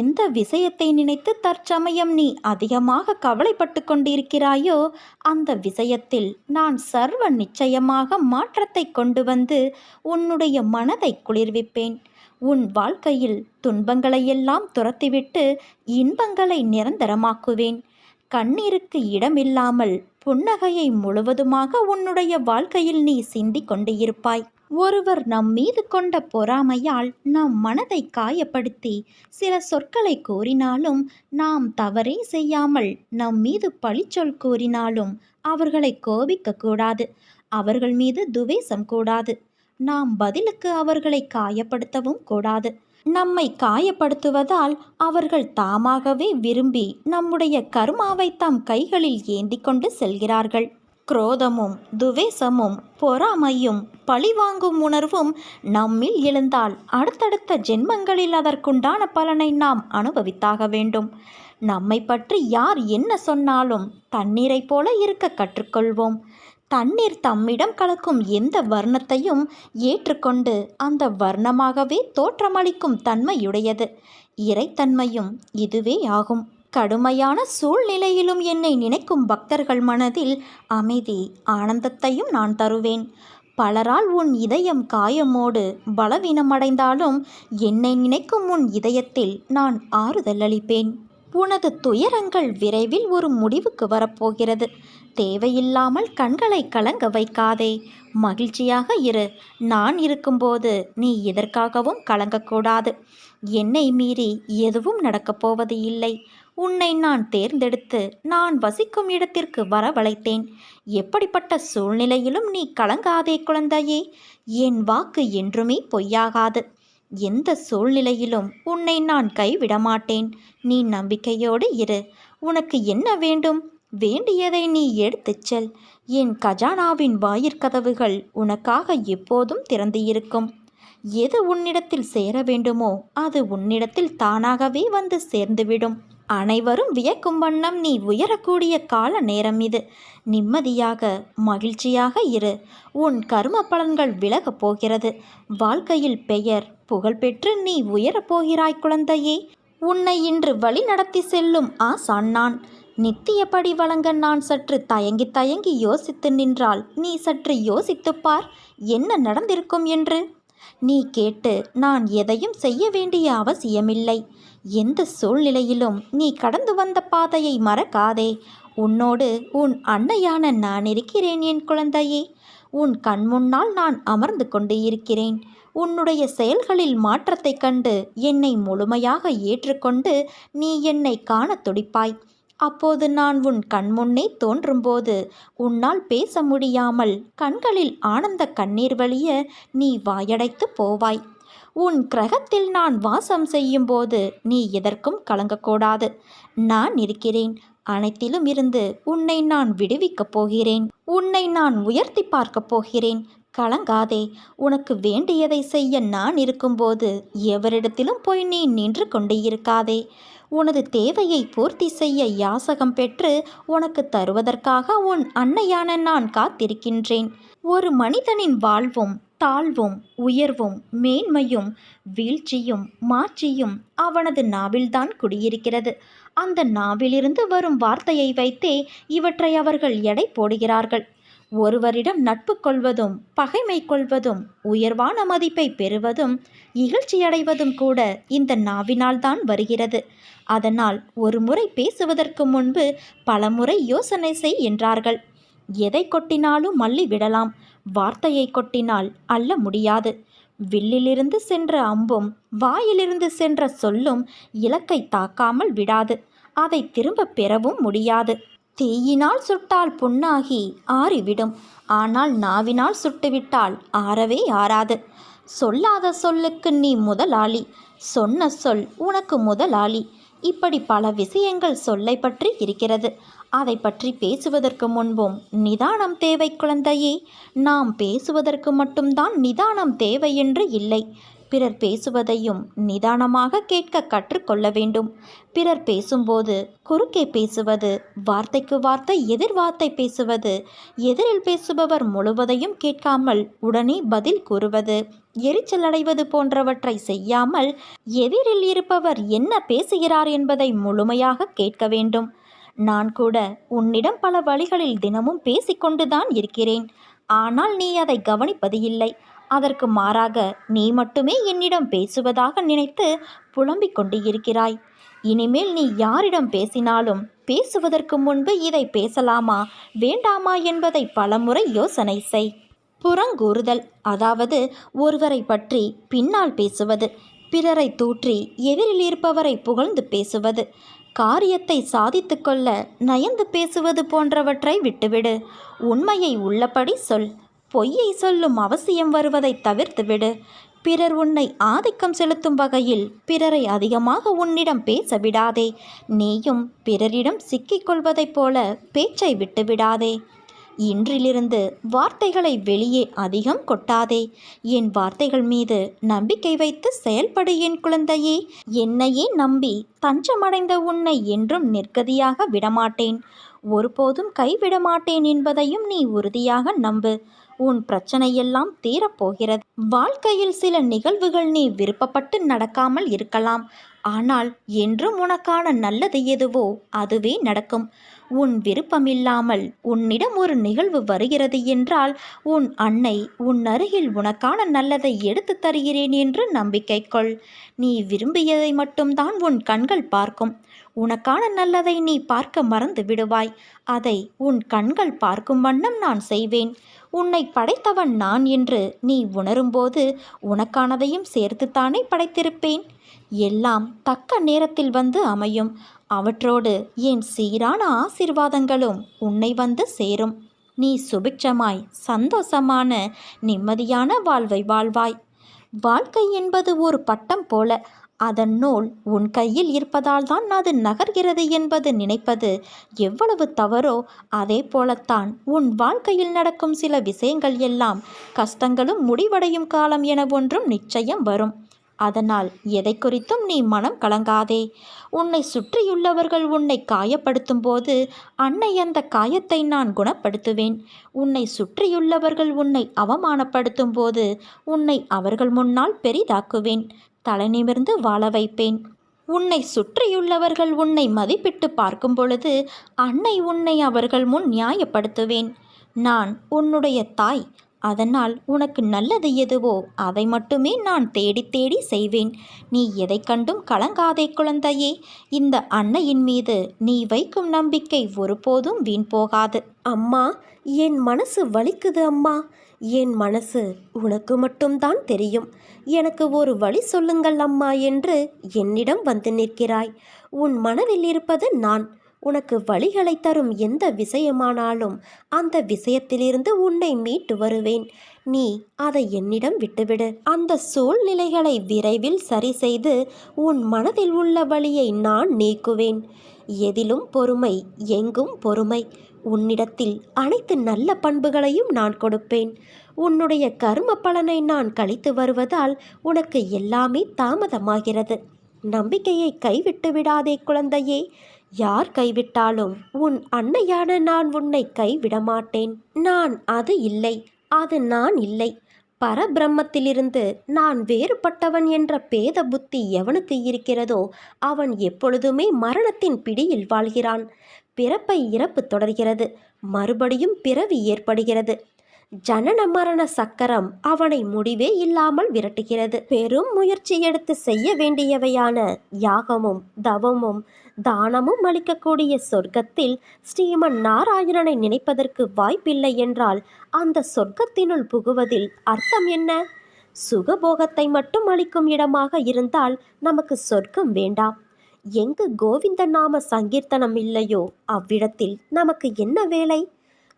எந்த விஷயத்தை நினைத்து தற்சமயம் நீ அதிகமாக கவலைப்பட்டு கொண்டிருக்கிறாயோ அந்த விஷயத்தில் நான் சர்வ நிச்சயமாக மாற்றத்தை கொண்டு வந்து உன்னுடைய மனதை குளிர்விப்பேன். உன் வாழ்க்கையில் துன்பங்களையெல்லாம் துரத்திவிட்டு இன்பங்களை நிரந்தரமாக்குவேன். கண்ணீருக்கு இடமில்லாமல் புன்னகையை முழுவதுமாக உன்னுடைய வாழ்க்கையில் நீ சிந்திக் கொண்டிருப்பாய். ஒருவர் நம் மீது கொண்ட பொறாமையால் நம் மனதை காயப்படுத்தி சில சொற்களை கூறினாலும் நாம் தவறே செய்யாமல் நம் மீது பழிச்சொல் கூறினாலும் அவர்களை கோபிக்க கூடாது. அவர்கள் மீது துவேஷம் கூடாது. நாம் பதிலுக்கு அவர்களை காயப்படுத்தவும் கூடாது. நம்மை காயப்படுத்துவதால் அவர்கள் தாமாகவே விரும்பி நம்முடைய கர்மாவை தம் கைகளில் ஏந்தி கொண்டு செல்கிறார்கள். குரோதமும் துவேஷமும் பொறாமையும் பழிவாங்கும் உணர்வும் நம்மில் எழுந்தால் அடுத்தடுத்த ஜென்மங்களில் அதற்குண்டான பலனை நாம் அனுபவித்தாக வேண்டும். நம்மை பற்றி யார் என்ன சொன்னாலும் தண்ணீரைப் போல இருக்க கற்றுக்கொள்வோம். தண்ணீர் தம்மிடம் கலக்கும் எந்த வர்ணத்தையும் ஏற்றுக்கொண்டு அந்த வர்ணமாகவே தோற்றமளிக்கும் தன்மையுடையது. இறைத்தன்மையும் இதுவே ஆகும். கடுமையான சூழ்நிலையிலும் என்னை நினைக்கும் பக்தர்கள் மனதில் அமைதி ஆனந்தத்தையும் நான் தருவேன். பலரால் உன் இதயம் காயமோடு பலவீனமடைந்தாலும் என்னை நினைக்கும் உன் இதயத்தில் நான் ஆறுதல் அளிப்பேன். உனது துயரங்கள் விரைவில் ஒரு முடிவுக்கு வரப்போகிறது. தேவையில்லாமல் கண்களை கலங்க வைக்காதே. மகிழ்ச்சியாக இரு. நான் இருக்கும்போது நீ எதற்காகவும் கலங்கக்கூடாது. என்னை மீறி எதுவும் நடக்கப் போவது இல்லை. உன்னை நான் தேர்ந்தெடுத்து நான் வசிக்கும் இடத்திற்கு வரவழைத்தேன். எப்படிப்பட்ட சூழ்நிலையிலும் நீ கலங்காதே குழந்தையே. என் வாக்கு என்றுமே பொய்யாகாது. எந்த சூழ்நிலையிலும் உன்னை நான் கைவிட மாட்டேன் நீ நம்பிக்கையோடு இரு. உனக்கு என்ன வேண்டும்? வேண்டியதை நீ எடுத்துச் செல். என் கஜானாவின் வாயிற்கதவுகள் உனக்காக எப்போதும் திறந்து இருக்கும் எது உன்னிடத்தில் சேர வேண்டுமோ அது உன்னிடத்தில் தானாகவே வந்து சேர்ந்துவிடும். அனைவரும் வியக்கும் வண்ணம் நீ உயரக்கூடிய கால நேரம் இது. நிம்மதியாக மகிழ்ச்சியாக இரு. உன் கரும பலன்கள் விலகப் போகிறது. வாழ்க்கையில் பெயர் புகழ்பெற்று நீ உயரப் போகிறாய் குழந்தையே. உன்னை இன்று வழி நடத்தி செல்லும் ஆசான் நான். நித்தியப்படி வழங்க நான் சற்று தயங்கி தயங்கி யோசித்து நின்றால் நீ சற்று யோசித்துப் பார் என்ன நடந்திருக்கும் என்று. நீ கேட்டு நான் எதையும் செய்ய வேண்டிய அவசியமில்லை. எந்த சூழ்நிலையிலும் நீ கடந்து வந்த பாதையை மறக்காதே. உன்னோடு உன் அன்னையான நான் இருக்கிறேன் என் குழந்தையே. உன் கண் முன்னால் நான் அமர்ந்து கொண்டு இருக்கிறேன். உன்னுடைய செயல்களில் மாற்றத்தைக் கண்டு என்னை முழுமையாக ஏற்றுக்கொண்டு நீ என்னை காணத் துடிப்பாய். அப்போது நான் உன் கண்முன்னே தோன்றும்போது உன்னால் பேச முடியாமல் கண்களில் ஆனந்த கண்ணீர் வழிய நீ வாயடைத்து போவாய். உன் கிரகத்தில் நான் வாசம் செய்யும்போது நீ எதற்கும் கலங்கக்கூடாது. நான் இருக்கிறேன். அனைத்திலும் இருந்து உன்னை நான் விடுவிக்கப் போகிறேன். உன்னை நான் உயர்த்தி பார்க்கப் போகிறேன். கலங்காதே. உனக்கு வேண்டியதை செய்ய நான் இருக்கும்போது எவரிடத்திலும் போய் நீ நின்று கொண்டு இருக்காதே. உனது தேவையை பூர்த்தி செய்ய யாசகம் பெற்று உனக்கு தருவதற்காக உன் அன்னையான நான் காத்திருக்கின்றேன். ஒரு மனிதனின் வாழ்வும் தாழ்வும் உயர்வும் மேன்மையும் வீழ்ச்சியும் மாட்சியும் அவனது நாவில்தான் குடியிருக்கிறது. அந்த நாவிலிருந்து வரும் வார்த்தையை வைத்தே இவற்றை அவர்கள் எடை போடுகிறார்கள். ஒருவரிடம் நட்பு கொள்வதும் பகைமை கொள்வதும் உயர்வான மதிப்பை பெறுவதும் இகழ்ச்சியடைவதும் கூட இந்த நாவினால்தான் வருகிறது. அதனால் ஒரு முறை பேசுவதற்கு முன்பு பல முறை யோசனை செய் என்றார்கள். எதை கொட்டினாலும் மல்லி விடலாம். வார்த்தையை கொட்டினால் அள்ள முடியாது. வில்லிலிருந்து சென்ற அம்பும் வாயிலிருந்து சென்ற சொல்லும் இலக்கை தாக்காமல் விடாது. அதை திரும்ப பெறவும் முடியாது. தீயினால் சுட்டால் புண்ணாகி ஆறிவிடும். ஆனால் நாவினால் சுட்டுவிட்டால் ஆறவே ஆறாது. சொல்லாத சொல்லுக்கு நீ முதலாளி. சொன்ன சொல் உனக்கு முதலாளி. இப்படி பல விஷயங்கள் சொல்லை பற்றி இருக்கிறது. அதை பற்றி பேசுவதற்கு முன்பும் நிதானம் தேவை குழந்தையே. நாம் பேசுவதற்கு மட்டும்தான் நிதானம் தேவை என்று இல்லை. பிறர் பேசுவதையும் நிதானமாக கேட்க கற்றுக்கொள்ள வேண்டும். பிறர் பேசும்போது குறுக்கே பேசுவது வார்த்தைக்கு வார்த்தை எதிர் வார்த்தை பேசுவது எதிரில் பேசுபவர் முழுவதையும் கேட்காமல் உடனே பதில் கூறுவது எரிச்சல் அடைவது போன்றவற்றை செய்யாமல் எதிரில் இருப்பவர் என்ன பேசுகிறார் என்பதை முழுமையாக கேட்க வேண்டும். நான் கூட உன்னிடம் பல வழிகளில் தினமும் பேசிக்கொண்டுதான் இருக்கிறேன். ஆனால் நீ அதை கவனிப்பது இல்லை அதற்கு மாறாக நீ மட்டுமே என்னிடம் பேசுவதாக நினைத்து புலம்பிக் கொண்டு இருக்கிறாய். இனிமேல் நீ யாரிடம் பேசினாலும் பேசுவதற்கு முன்பு இதை பேசலாமா வேண்டாமா என்பதை பலமுறை யோசனை செய். புறங்கூறுதல் அதாவது ஒருவரை பற்றி பின்னால் பேசுவது பிறரை தூற்றி எதிரில் இருப்பவரை புகழ்ந்து பேசுவது காரியத்தை சாதித்து கொள்ள நயந்து பேசுவது போன்றவற்றை விட்டுவிடு. உண்மையை உள்ளபடி சொல். பொய்யை சொல்லும் அவசியம் வருவதை தவிர்த்துவிடு. பிறர் உன்னை ஆதிக்கம் செலுத்தும் வகையில் பிறரை அதிகமாக உன்னிடம் பேச விடாதே நீயும் பிறரிடம் சிக்கிக்கொள்வதைப் போல பேச்சை விட்டுவிடாதே. இன்றிலிருந்து வார்த்தைகளை வெளியே அதிகம் கொட்டாதே. என் வார்த்தைகள் மீது நம்பிக்கை வைத்து செயல்படு என் குழந்தையே. என்னையே நம்பி தஞ்சமடைந்த உன்னை என்றும் நிற்கதியாக விடமாட்டேன். ஒருபோதும் கைவிட மாட்டேன் என்பதையும் நீ உறுதியாக நம்பு. உன் பிரச்சனையெல்லாம் தீரப்போகிறது. வாழ்க்கையில் சில நிகழ்வுகள் நீ விருப்பப்பட்டு நடக்காமல் இருக்கலாம். ஆனால் என்றும் உனக்கான நல்லது எதுவோ அதுவே நடக்கும். உன் விருப்பமில்லாமல் உன்னிடம் ஒரு நிகழ்வு வருகிறது என்றால் உன் அன்னை உன் அருகில் உனக்கான நல்லதை எடுத்து தருகிறேன் என்று நம்பிக்கை கொள். நீ விரும்பியதை மட்டும்தான் உன் கண்கள் பார்க்கும். உனக்கான நல்லதை நீ பார்க்க மறந்து விடுவாய். அதை உன் கண்கள் பார்க்கும் வண்ணம் நான் செய்வேன். உன்னை படைத்தவன் நான் என்று நீ உணரும்போது உனக்கானதையும் சேர்த்துத்தானே படைத்திருப்பேன்? எல்லாம் தக்க நேரத்தில் வந்து அமையும். அவற்றோடு என் சீரான ஆசிர்வாதங்களும் உன்னை வந்து சேரும். நீ சுபிட்சமாய் சந்தோஷமான நிம்மதியான வாழ்வை வாழ்வாய். வாழ்க்கை என்பது ஒரு பட்டம் போல அதன் நூல் உன் கையில் இருப்பதால் தான் அது நகர்கிறது என்பது நினைப்பது எவ்வளவு தவறோ அதே போலத்தான் உன் வாழ்க்கையில் நடக்கும் சில விஷயங்கள் எல்லாம் கஷ்டங்களும் முடிவடையும் காலம் என ஒன்றும் நிச்சயம் வரும். அதனால் எதை குறித்தும் நீ மனம் கலங்காதே. உன்னை சுற்றியுள்ளவர்கள் உன்னை காயப்படுத்தும் போது அன்னை அந்த காயத்தை நான் குணப்படுத்துவேன். உன்னை சுற்றியுள்ளவர்கள் உன்னை அவமானப்படுத்தும் போது உன்னை அவர்கள் முன்னால் பெரிதாக்குவேன். தலைநிமிர்ந்து வாழ வைப்பேன். உன்னை சுற்றியுள்ளவர்கள் உன்னை மதிப்பிட்டு பார்க்கும் பொழுது அன்னை உன்னை அவர்கள் முன் நியாயப்படுத்துவேன். நான் உன்னுடைய தாய். அதனால் உனக்கு நல்லது எதுவோ அதை மட்டுமே நான் தேடி தேடி செய்வேன். நீ எதை கண்டும் கலங்காதே குழந்தையே. இந்த அன்னையின் மீது நீ வைக்கும் நம்பிக்கை ஒருபோதும் வீண் போகாது. அம்மா என் மனசு வலிக்குது அம்மா. என் மனசு உனக்கு மட்டும்தான் தெரியும். எனக்கு ஒரு வழி சொல்லுங்கள் அம்மா என்று என்னிடம் வந்து நிற்கிறாய். உன் மனதில் இருப்பது நான். உனக்கு வழிகளை தரும் எந்த விஷயமானாலும் அந்த விஷயத்திலிருந்து உன்னை மீட்டு வருவேன். நீ அதை என்னிடம் விட்டுவிடு. அந்த சூழ்நிலைகளை விரைவில் சரி செய்து உன் மனதில் உள்ள வழியை நான் நீக்குவேன். எதிலும் பொறுமை எங்கும் பொறுமை. உன்னிடத்தில் அனைத்து நல்ல பண்புகளையும் நான் கொடுப்பேன். உன்னுடைய கர்ம பலனை நான் கழித்து வருவதால் உனக்கு எல்லாமே தாமதமாகிறது. நம்பிக்கையை கைவிட்டு விடாதே குழந்தையே. யார் கைவிட்டாலும் உன் அன்னையான நான் உன்னை கைவிட மாட்டேன் நான் அது இல்லை அது நான் இல்லை. பரபிரம்மத்திலிருந்து நான் வேறுபட்டவன் என்ற பேத புத்தி எவனுக்கு இருக்கிறதோ அவன் எப்பொழுதுமே மரணத்தின் பிடியில் வாழ்கிறான். பிறப்பை இறப்பு தொடர்கிறது. மறுபடியும் பிறவி ஏற்படுகிறது. ஜனன மரண சக்கரம் அவனை முடிவே இல்லாமல் விரட்டுகிறது. பெரும் முயற்சி எடுத்து செய்ய வேண்டியவையான யாகமும் தவமும் தானமும் அளிக்கக்கூடிய சொர்க்கத்தில் ஸ்ரீமன் நாராயணனை நினைப்பதற்கு வாய்ப்பில்லை என்றால் அந்த சொர்க்கத்தினுள் புகுவதில் அர்த்தம் என்ன? சுகபோகத்தை மட்டும் அளிக்கும் இடமாக இருந்தால் நமக்கு சொர்க்கம் வேண்டாம். எங்கு கோவிந்த நாம சங்கீர்த்தனம் இல்லையோ அவ்விடத்தில் நமக்கு என்ன வேலை?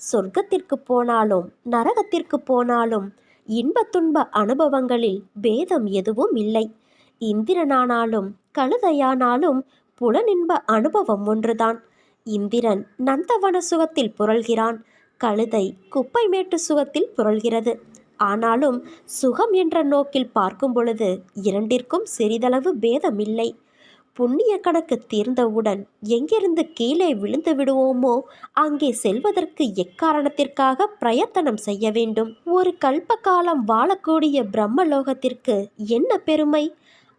சொர்க்கத்திற்கு போனாலும் நரகத்திற்கு போனாலும் இன்ப துன்ப அனுபவங்களில் பேதம் எதுவும் இல்லை. இந்திரனானாலும் கழுதையானாலும் புலனின்ப அனுபவம் ஒன்றுதான். இந்திரன் நந்தவன சுகத்தில் புரள்கிறான். கழுதை குப்பை மேட்டு சுகத்தில் புரள்கிறது. ஆனாலும் சுகம் என்ற நோக்கில் பார்க்கும் பொழுது இரண்டிற்கும் சிறிதளவு பேதமில்லை புண்ணிய கணக்கு தீர்ந்தவுடன் எங்கிருந்து கீழே விழுந்து விடுவோமோ அங்கே செல்வதற்கு எக்காரணத்திற்காக பிரயத்தனம் செய்ய வேண்டும். ஒரு கல்ப காலம் வாழக்கூடிய பிரம்மலோகத்திற்கு என்ன பெருமை?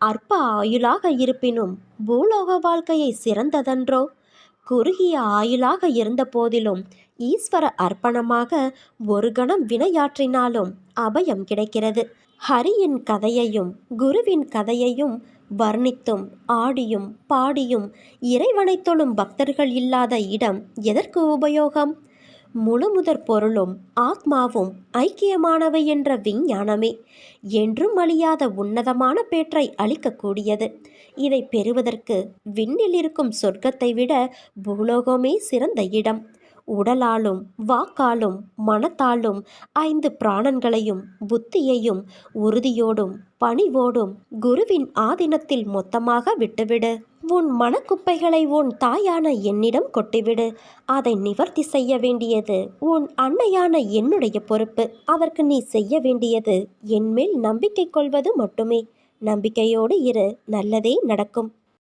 அற்ப ஆயுளாக இருப்பினும் பூலோக வாழ்க்கையை சிறந்ததன்றோ? குறுகிய ஆயுளாக இருந்த போதிலும் ஈஸ்வர அர்ப்பணமாக ஒரு கணம் வினையாற்றினாலும் அபயம் கிடைக்கிறது. ஹரியின் கதையையும் குருவின் கதையையும் வர்ணித்தும் ஆடியும் பாடியும் இறைவனை தொழும் பக்தர்கள் இல்லாத இடம் எதற்கு உபயோகம்? முழு முதற் பொருளும் ஆத்மாவும் ஐக்கியமானவை என்ற விஞ்ஞானமே என்றும் அழியாத உன்னதமான பேற்றை அளிக்கக்கூடியது. இதை பெறுவதற்கு விண்ணில் இருக்கும் சொர்க்கத்தை விட பூலோகமே சிறந்த இடம். உடலாலும் வாக்காலும் மனத்தாலும் ஐந்து பிராணன்களையும் புத்தியையும் உறுதியோடும் பணிவோடும் குருவின் ஆதீனத்தில் மொத்தமாக விட்டுவிடு. உன் மனக்குப்பைகளை உன் தாயான என்னிடம் கொட்டிவிடு. அதை நிவர்த்தி செய்ய வேண்டியது உன் அன்னையான என்னுடைய பொறுப்பு. அவருக்கு நீ செய்ய வேண்டியது என்மேல் நம்பிக்கை கொள்வது மட்டுமே. நம்பிக்கையோடு இரு. நல்லதே நடக்கும்.